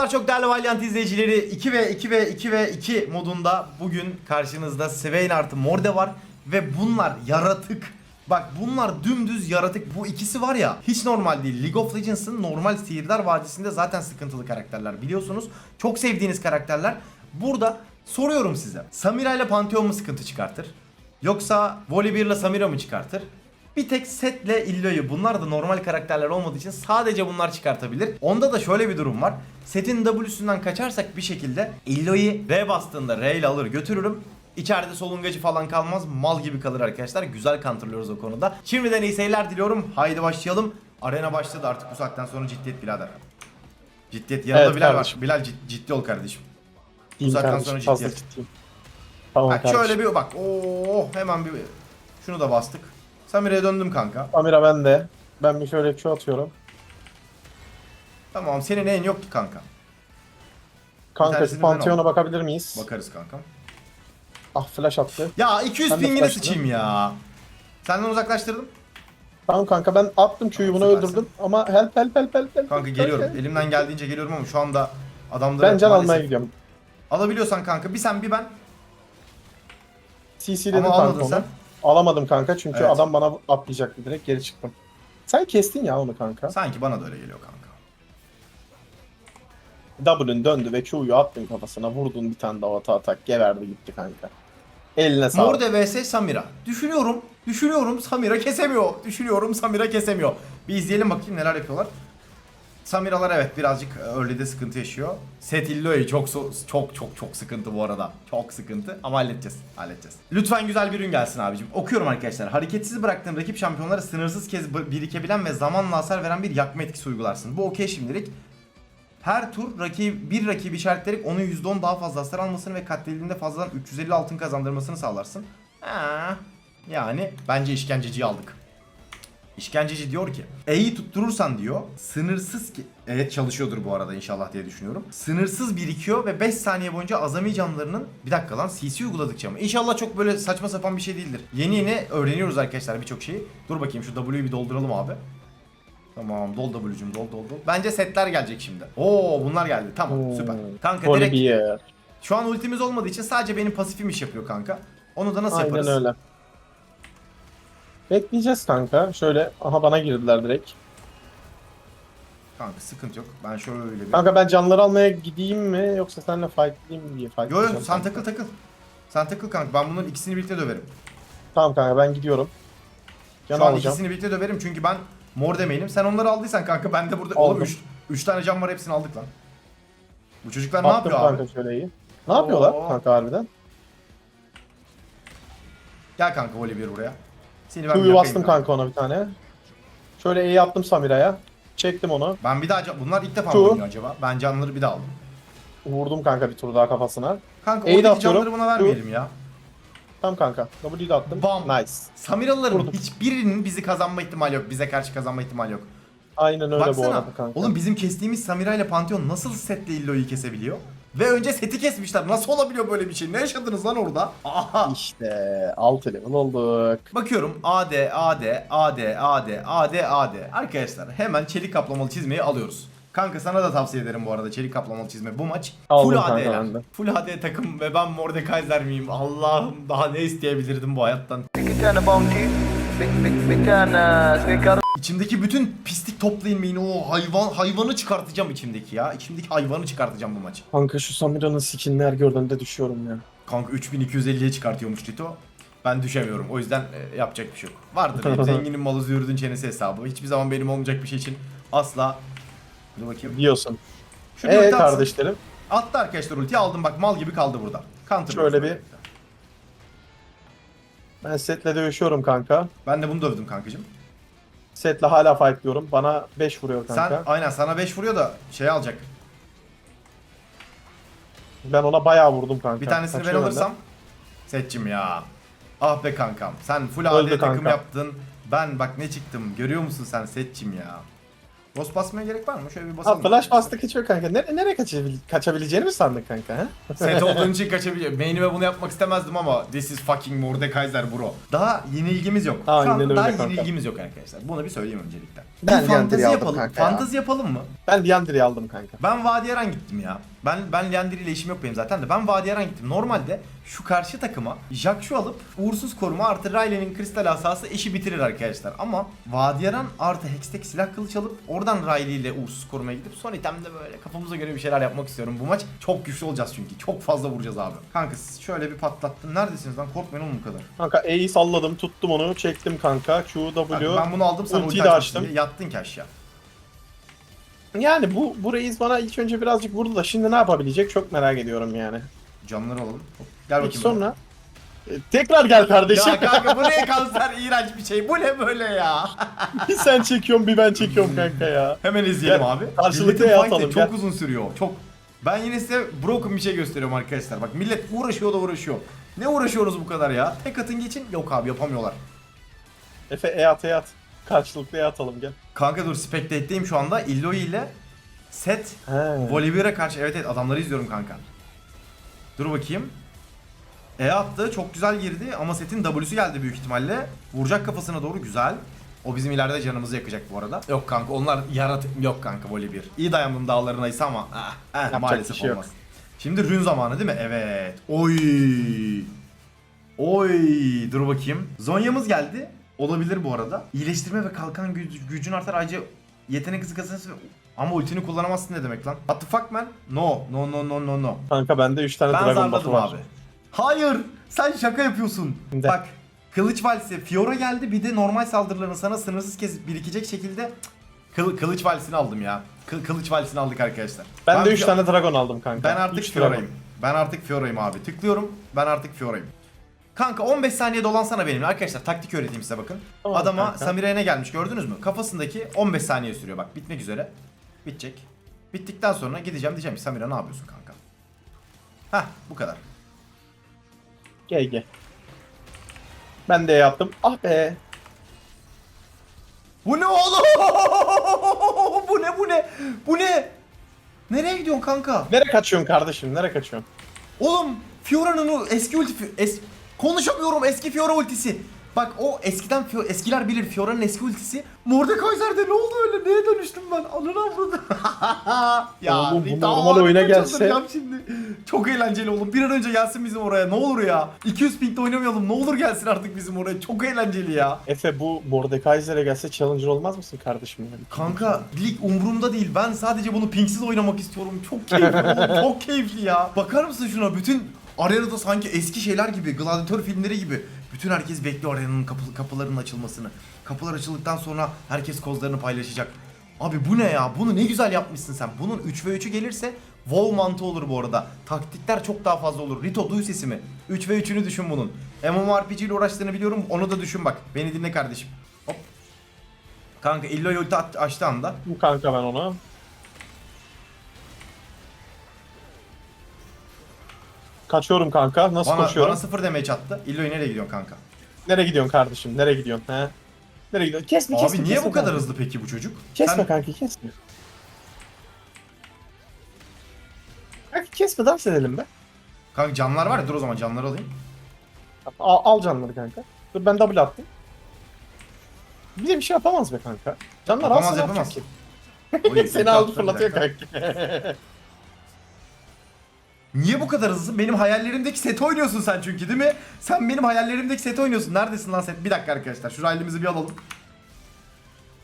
Selamlar çok değerli Valiant izleyicileri. 2 ve 2 ve 2 ve 2 modunda bugün karşınızda Swain artı Morde var. Ve bunlar yaratık. Bak bunlar dümdüz yaratık. Bu ikisi var ya hiç normal değil. League of Legends'ın normal Sihirdar Vadisi'nde zaten sıkıntılı karakterler biliyorsunuz. Çok sevdiğiniz karakterler. Burada soruyorum size. Samira ile Pantheon mu sıkıntı çıkartır? Yoksa Volibear ile Samira mı çıkartır? Bir tek setle Illo'yu bunlar da normal karakterler olmadığı için sadece bunlar çıkartabilir. Onda da şöyle bir durum var. Setin W'sünden kaçarsak bir şekilde Illo'yu R bastığında R ile alır götürürüm. İçeride solungacı falan kalmaz. Mal gibi kalır arkadaşlar. Güzel kontrolüyoruz o konuda. Şimdiden iyi seyirler diliyorum. Haydi başlayalım. Arena başladı artık bu saatten sonra ciddiyet birader. Ciddiyet yanında Evet Bilal kardeşim. var. Bilal cid- ciddi ol kardeşim. Diyeyim saatten sonra ciddiyet. ciddiyim. Tamam Bak kardeşim. şöyle bir bak. Oo hemen bir şunu da bastık. Samire'ye döndüm kanka. Amira ben de. Ben bir şöyle Q atıyorum. Tamam senin en yok ki kanka. Kanka tanesini şu ben Pantheon'a aldım. bakabilir miyiz? Bakarız kanka. Ah flash attı. Ya 200 Ben de flashladım. sıçayım ya. Senden uzaklaştırdım. Tamam kanka ben attım Q'yu bunu Süpersin. öldürdüm ama help help help help. help, Kanka geliyorum. Elimden geldiğince geliyorum ama şu anda adamları Ben can maalesef- almaya gidiyorum. Alabiliyorsan kanka bir sen bir ben. CC dedim Ama kanka almadın onu. sen. Alamadım kanka çünkü Evet. adam bana atlayacaktı direkt geri çıktım. Sen kestin ya onu kanka. Sanki bana da öyle geliyor kanka. W'ün döndü ve Q'yu attın kafasına vurdun bir tane daha ata atak geverdi gitti kanka. Eline sağlık. Morde vs Samira. Düşünüyorum. Düşünüyorum Samira kesemiyor. Düşünüyorum Samira kesemiyor. Bir izleyelim bakayım neler yapıyorlar. Samiralar evet birazcık early'de sıkıntı yaşıyor. Set Illoy çok çok çok çok sıkıntı bu arada. Çok sıkıntı ama halledeceğiz. Halledeceğiz. Lütfen güzel bir ürün gelsin abicim. Okuyorum arkadaşlar. Hareketsiz bıraktığın rakip şampiyonlara sınırsız kez birikebilen ve zamanla hasar veren bir yakma etkisi uygularsın. Bu okey şimdilik. Her tur rakip, bir rakibi işaretleyerek onun %10 daha fazla hasar almasını ve katledildiğinde fazladan 350 altın kazandırmasını sağlarsın. Ha, yani bence işkenceciyi aldık. İşkenceci diyor ki E'yi tutturursan diyor sınırsız ki evet çalışıyordur bu arada inşallah diye düşünüyorum. Sınırsız birikiyor ve 5 saniye boyunca azami canlarının bir dakika lan CC uyguladıkça mı? İnşallah çok böyle saçma sapan bir şey değildir. Yeni yeni öğreniyoruz arkadaşlar birçok şeyi. Dur bakayım şu W'yu bir dolduralım abi. Tamam dol W'cum dol dol dol. Bence setler gelecek şimdi. Oo bunlar geldi tamam Oo. süper. Kanka direkt şu an ultimiz olmadığı için sadece benim pasifim iş yapıyor kanka. Onu da nasıl Aynen yaparız? öyle. Bekleyeceğiz kanka. Şöyle aha bana girdiler direkt. Kanka sıkıntı yok. Ben şöyle bir... Kanka ben canları almaya gideyim mi yoksa seninle fightlayayım mı diye Yo yo fightlayacağım. sen kanka. takıl takıl. Sen takıl kanka. Ben bunların ikisini birlikte döverim. Tamam kanka ben gidiyorum. Can Şu an alacağım. ikisini birlikte döverim çünkü ben mor demeyim. Sen onları aldıysan kanka ben de burada... Aldım. Oğlum 3 tane can var hepsini aldık lan. Bu çocuklar ne Attım yapıyor kanka abi? şöyle iyi. Ne yapıyorlar Oo. kanka harbiden? Gel kanka Oliver buraya. Bir Q'yu bastım ben. kanka ona bir tane. Şöyle E'yi attım Samira'ya. Çektim onu. Ben bir daha... can- Bunlar ilk defa Şu. mı oynuyor acaba? Ben canları bir daha aldım. Vurdum kanka bir tur daha kafasına. Kanka E'yi de oradaki atıyorum. canları buna vermeyelim ya. Tam kanka. W'yu da attım. Bam. Nice. Samiralıların Vurdum. hiçbirinin bizi kazanma ihtimali yok. Bize karşı kazanma ihtimali yok. Aynen öyle bu Baksana. arada kanka. Oğlum bizim kestiğimiz Samira ile Pantheon nasıl setle Illo'yu kesebiliyor? Ve önce seti kesmişler. Nasıl olabiliyor böyle bir şey? Ne yaşadınız lan orada? Aha. İşte 6 level olduk. Bakıyorum AD, AD, AD, AD, AD, AD. Arkadaşlar hemen çelik kaplamalı çizmeyi alıyoruz. Kanka sana da tavsiye ederim bu arada çelik kaplamalı çizme bu maç. Aldım full AD'ler. Full AD takım ve ben Mordekaiser miyim? Allah'ım daha ne isteyebilirdim bu hayattan. Bir tane bounty, bir, bir, bir tane sigara İçimdeki bütün pislik toplayın beni o hayvan hayvanı çıkartacağım içimdeki ya. İçimdeki hayvanı çıkartacağım bu maç. Kanka şu Samira'nın skinini her gördüğümde düşüyorum ya. Kanka 3250'ye çıkartıyormuş Tito. Ben düşemiyorum. O yüzden e, yapacak bir şey yok. Vardır hep zenginin malı züğürdün çenesi hesabı. Hiçbir zaman benim olmayacak bir şey için asla Dur bakayım. Diyorsun. Şu Eee ulti atsın. kardeşlerim. Attı arkadaşlar ultiyi aldım bak mal gibi kaldı burada. Counter Şöyle bir- Ben setle dövüşüyorum kanka. Ben de bunu dövdüm kankacım. Setle hala fightlıyorum. Bana 5 vuruyor kanka. Sen aynen sana 5 vuruyor da şey alacak. Ben ona bayağı vurdum kanka. Bir tanesini ben Kaçıyor alırsam seçim ya. Ah be kankam. Sen full Öldü AD takım yaptın. Ben bak ne çıktım. Görüyor musun sen seçim ya. Boss basmaya gerek var mı? Şöyle bir Ha basalım. flash bastık hiç yok kanka. Nere, nereye kaçabil kaçabileceğini mi sandın kanka ha? Set olduğun için kaçabiliyor. Main'ime bunu yapmak istemezdim ama this is fucking Mordekaiser bro. Daha yenilgimiz yok. Şu Aynen anda öyle daha kanka. yenilgimiz yok arkadaşlar. Bunu bir söyleyeyim öncelikle. Ben bir fantezi yapalım. kanka ya. Fantezi yapalım mı? Ben Diandre'yi aldım kanka. Ben Vadiyaran gittim ya. Ben ben Leandri ile işim yok benim zaten de. Ben Vadiyaran gittim. Normalde şu karşı takıma Jakshu alıp uğursuz koruma artı Riley'nin kristal asası işi bitirir arkadaşlar. Ama Vadiyaran artı Hextech silah kılıç alıp oradan Riley ile uğursuz korumaya gidip son itemde böyle kafamıza göre bir şeyler yapmak istiyorum. Bu maç çok güçlü olacağız çünkü. Çok fazla vuracağız abi. Kanka şöyle bir patlattım. Neredesiniz lan? Korkmayın oğlum bu kadar. Kanka E'yi salladım tuttum onu çektim kanka. Q, W. ben bunu aldım sana ulti açtım. yattın ki aşağı. Yani bu, bu reis bana ilk önce birazcık vurdu da şimdi ne yapabilecek çok merak ediyorum yani. Canları alalım. Hop, Gel Peki bakayım. sonra? E, tekrar gel kardeşim. Ya kanka bu ne kanser iğrenç bir şey. Bu ne böyle ya? bir sen çekiyorsun bir ben çekiyorum kanka ya. Hemen izleyelim Gel, abi. karşılıklı Milletin atalım, Çok gel. uzun sürüyor. Çok. Ben yine size broken bir şey gösteriyorum arkadaşlar. Bak millet uğraşıyor da uğraşıyor. Ne uğraşıyoruz bu kadar ya? Tek atın geçin. Yok abi yapamıyorlar. Efe E at E at. Karşılıklı E atalım gel. Kanka dur Spectate'deyim şu anda. Illoi ile Set He. Volibear'a karşı. Evet evet adamları izliyorum kanka. Dur bakayım. E attı. Çok güzel girdi ama Set'in W'su geldi büyük ihtimalle. Vuracak kafasına doğru güzel. O bizim ileride canımızı yakacak bu arada. Yok kanka onlar yaratık yok kanka Volibear. İyi dayandım dağların ayısı ama ah, eh, maalesef şey yok. olmaz. Şimdi rün zamanı değil mi? Evet. Oy. Oy. Dur bakayım. Zonya'mız geldi. Olabilir bu arada. İyileştirme ve kalkan güc- gücün artar ayrıca yetenek hızı kazanırsın. Ama ultini kullanamazsın ne demek lan? What the fuck man? No. No no no no no. Kanka bende 3 tane Ben Dragon zarladım var. abi. Hayır. Sen şaka yapıyorsun. Ne? Bak. Kılıç valisi Fiora geldi bir de normal saldırılarını sana sınırsız kez birikecek şekilde Kıl, kılıç valisini aldım ya. Kıl, kılıç valisini aldık arkadaşlar. Ben de 3 Fi- tane Dragon aldım kanka. Ben artık Üç Dragon. Fiora'yım. Ben artık Fiora'yım abi. Tıklıyorum. Ben artık Fiora'yım. Kanka 15 saniye dolansana benimle arkadaşlar taktik öğreteyim size bakın. Tamam Adama kanka. Samira'ya ne gelmiş gördünüz mü? Kafasındaki 15 saniye sürüyor bak bitmek üzere. Bitecek. Bittikten sonra gideceğim diyeceğim ki Samira ne yapıyorsun kanka? Hah bu kadar. GG. Ben de yaptım. Ah be. Bu ne oğlum? bu ne bu ne? Bu ne? Nereye gidiyorsun kanka? Nereye kaçıyorsun kardeşim? Nereye kaçıyorsun? Oğlum Fiora'nın o eski ulti es konuşamıyorum eski Fiora ultisi. Bak o eskiden Fio- eskiler bilir Fiora'nın eski ultisi. Mordekaiser'de ne oldu öyle? Neye dönüştüm ben? Ananı avradı. ya Oğlum bu normal oyuna gelse- şimdi. Çok eğlenceli oğlum. Bir an önce gelsin bizim oraya. Ne olur ya. 200 pingde oynamayalım. Ne olur gelsin artık bizim oraya. Çok eğlenceli ya. Efe bu Mordekaiser'e gelse Challenger olmaz mısın kardeşim? benim? Kanka lig umurumda değil. Ben sadece bunu pinksiz oynamak istiyorum. Çok keyifli oğlum. Çok keyifli ya. Bakar mısın şuna? Bütün arenada sanki eski şeyler gibi, gladyatör filmleri gibi. Bütün herkes bekliyor arenanın kapı, kapılarının açılmasını. Kapılar açıldıktan sonra herkes kozlarını paylaşacak. Abi bu ne ya? Bunu ne güzel yapmışsın sen. Bunun 3 ve 3'ü gelirse WoW mantığı olur bu arada. Taktikler çok daha fazla olur. Rito duy sesimi. 3 ve 3'ünü düşün bunun. MMORPG ile uğraştığını biliyorum. Onu da düşün bak. Beni dinle kardeşim. Hop. Kanka illo ulti açtı anda. Kanka ben ona. Kaçıyorum kanka. Nasıl Bana, koşuyorum? bana sıfır damage attı. İllo'yu nereye gidiyorsun kanka? Nereye gidiyorsun kardeşim? Nereye gidiyorsun? He? Nereye gidiyorsun? Kesme kesme. Abi niye kesme bu kadar kanka. hızlı peki bu çocuk? Kesme Sen- kanki kesme. Kanka kesme dans edelim be. Kanka canlar var ya dur o zaman canları alayım. Al, al canları kanka. Dur ben double attım. Bize bir şey yapamaz be kanka. Canlar Yapamaz, alsın yapamaz. Seni aldı bir fırlatıyor kanka. Niye bu kadar hızlı? Benim hayallerimdeki seti oynuyorsun sen çünkü değil mi? Sen benim hayallerimdeki seti oynuyorsun. Neredesin lan set? Bir dakika arkadaşlar. Şu elimizi bir alalım.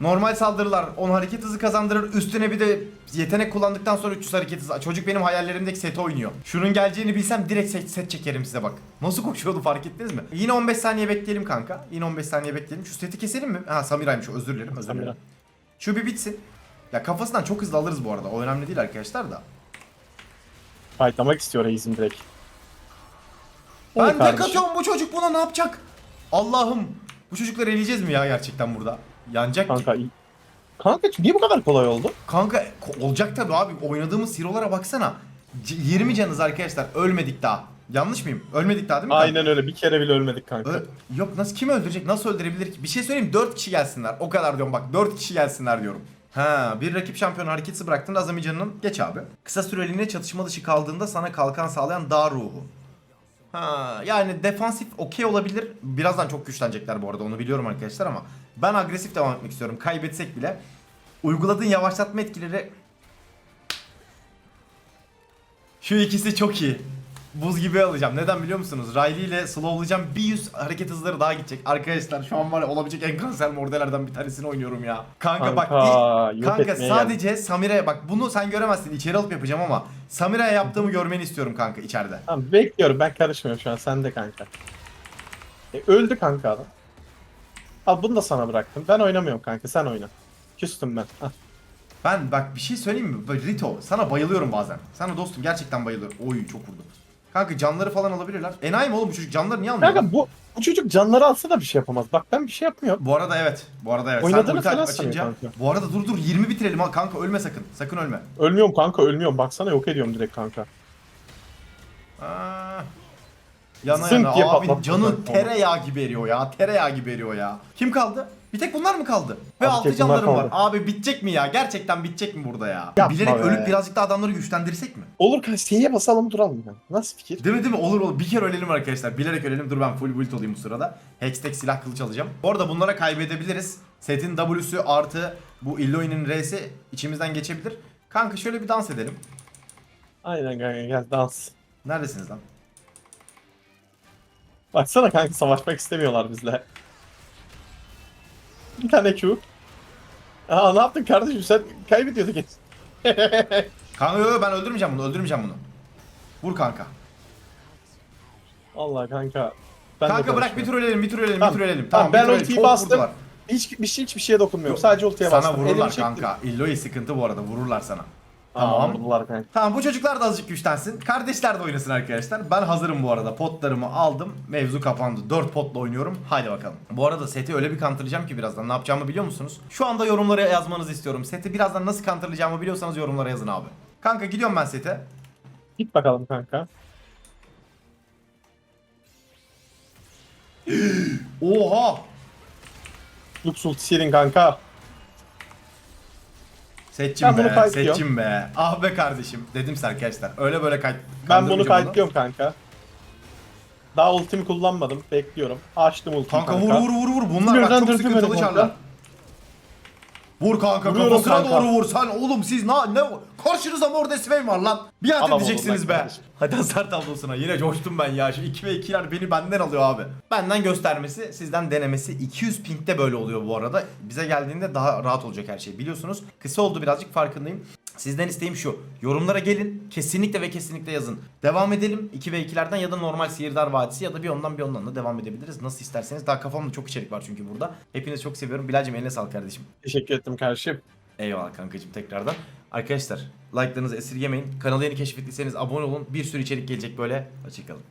Normal saldırılar 10 hareket hızı kazandırır. Üstüne bir de yetenek kullandıktan sonra 300 hareket hızı. Çocuk benim hayallerimdeki seti oynuyor. Şunun geleceğini bilsem direkt set, set çekerim size bak. Nasıl koşuyordu fark ettiniz mi? Yine 15 saniye bekleyelim kanka. Yine 15 saniye bekleyelim. Şu seti keselim mi? Ha Samira'ymış özür dilerim özür dilerim. Samira. Şu bir bitsin. Ya kafasından çok hızlı alırız bu arada. O önemli değil arkadaşlar da. Fightlamak istiyor reisim direkt. Ben kardeşim. atıyorum bu çocuk buna ne yapacak? Allah'ım. Bu çocukları eleyeceğiz mi ya gerçekten burada? Yanacak Kanka ki. Kanka niye bu kadar kolay oldu? Kanka olacak tabii abi. Oynadığımız hero'lara baksana. C- 20 canız arkadaşlar. Ölmedik daha. Yanlış mıyım? Ölmedik daha değil mi? kanka? Aynen öyle. Bir kere bile ölmedik kanka. Ö- Yok nasıl kim öldürecek? Nasıl öldürebilir ki? Bir şey söyleyeyim 4 kişi gelsinler. O kadar diyorum bak 4 kişi gelsinler diyorum. Ha, bir rakip şampiyonu hareketsiz bıraktığında azami geç abi. Kısa süreliğine çatışma dışı kaldığında sana kalkan sağlayan dağ ruhu. Ha, yani defansif okey olabilir. Birazdan çok güçlenecekler bu arada onu biliyorum arkadaşlar ama ben agresif devam etmek istiyorum. Kaybetsek bile uyguladığın yavaşlatma etkileri şu ikisi çok iyi. Buz gibi alacağım. Neden biliyor musunuz? Riley ile slowlayacağım. Bir yüz hareket hızları daha gidecek. Arkadaşlar şu an var ya olabilecek en kanser mordelerden bir tanesini oynuyorum ya. Kanka, bak Kanka, ilk- yok kanka etmeye sadece Samira'ya bak bunu sen göremezsin. içeri alıp yapacağım ama Samira'ya yaptığımı görmeni istiyorum kanka içeride. Tamam bekliyorum ben karışmıyorum şu an sen de kanka. E, öldü kanka adam. Al bunu da sana bıraktım. Ben oynamıyorum kanka sen oyna. Küstüm ben. Hah. Ben bak bir şey söyleyeyim mi? Rito sana bayılıyorum bazen. Sana dostum gerçekten bayılıyorum. Oy çok vurdu. Kanka canları falan alabilirler. Enayi mi oğlum bu çocuk canları niye almıyor? Kanka bu, bu çocuk canları alsa da bir şey yapamaz. Bak ben bir şey yapmıyorum. Bu arada evet. Bu arada evet. Oynadığını Sen ulti falan açınca. sanıyor kanka. Bu arada dur dur 20 bitirelim ha kanka ölme sakın. Sakın ölme. Ölmüyorum kanka ölmüyorum. Baksana yok ediyorum direkt kanka. Aa. Yana Zınk yana diye abi patlattı canı zaten. tereyağı gibi eriyor ya. Tereyağı gibi eriyor ya. Kim kaldı? Bir tek bunlar mı kaldı? Ve Abi altı tek bunlar canlarım var. kaldı. Abi bitecek mi ya? Gerçekten bitecek mi burada ya? Yapma Bilerek be. ölüp birazcık da adamları güçlendirsek mi? Olur kanka C'ye basalım duralım ya. Nasıl fikir? Değil mi değil mi? Olur olur. Bir kere ölelim arkadaşlar. Bilerek ölelim. Dur ben full build olayım bu sırada. Hextech silah kılıç alacağım. Bu arada bunlara kaybedebiliriz. Setin W'sü artı bu Illoy'nin R'si içimizden geçebilir. Kanka şöyle bir dans edelim. Aynen kanka gel dans. Neredesiniz lan? Baksana kanka savaşmak istemiyorlar bizle. Bir tane Q. Aa ne yaptın kardeşim sen kaybediyorduk hiç. Kanka yok ben öldürmeyeceğim bunu. Öldürmeyeceğim bunu. Vur kanka. Allah kanka. Ben de kanka bırak bir karışmıyorum. tur ölelim, bir tur ölelim, Tamam, bir tur ölelim. tamam, Tamam, ben bir tur ölelim. ultiyi Çok bastım. vurdular. Hiç bir şey hiçbir şeye dokunmuyorum. Sadece ultiye Sana bastım. vururlar Elimi çektim. kanka. Illoy sıkıntı bu arada. Vururlar sana. Tamam. Tamam. Vurdular kanka. Tamam bu çocuklar da azıcık güçlensin. Kardeşler de oynasın arkadaşlar. Ben hazırım bu arada. Potlarımı aldım. Mevzu kapandı. 4 potla oynuyorum. Haydi bakalım. Bu arada seti öyle bir counterlayacağım ki birazdan. Ne yapacağımı biliyor musunuz? Şu anda yorumlara yazmanızı istiyorum. Seti birazdan nasıl counterlayacağımı biliyorsanız yorumlara yazın abi. Kanka gidiyorum ben sete. Git bakalım kanka. Oha! Lux ultisi yedin kanka. Setçim Ben bunu be, kayıtlıyorum. setçim be. Ah be kardeşim. Dedim size arkadaşlar. Öyle böyle kay Ben bunu kandırmayacağım kayıtlıyorum kanka. Daha ultimi kullanmadım. Bekliyorum. Açtım ultimi Kanka, vur vur vur vur. Bunlar Sinirden bak çok dürtü sıkıntılı çarlar. Vur kanka Vuruyorum kafasına kanka. doğru vur. Sen oğlum siz ne ne karşınıza mor desvey var lan. Bir Adam edeceksiniz olun be. lan kardeşim. Hadi hasar tablosuna. Yine coştum ben ya. Şu 2 ve 2'ler beni benden alıyor abi. Benden göstermesi, sizden denemesi. 200 pingde böyle oluyor bu arada. Bize geldiğinde daha rahat olacak her şey. Biliyorsunuz kısa oldu birazcık farkındayım. Sizden isteğim şu. Yorumlara gelin. Kesinlikle ve kesinlikle yazın. Devam edelim 2 ve 2'lerden ya da normal Sihirdar Vadisi ya da bir ondan bir ondan da devam edebiliriz. Nasıl isterseniz. Daha kafamda çok içerik var çünkü burada. Hepinizi çok seviyorum. Bilal'cim eline sağlık kardeşim. Teşekkür ettim kardeşim. Eyvallah kankacığım tekrardan. Arkadaşlar like'larınızı esirgemeyin. Kanalı yeni keşfettiyseniz abone olun. Bir sürü içerik gelecek böyle. Hoşçakalın.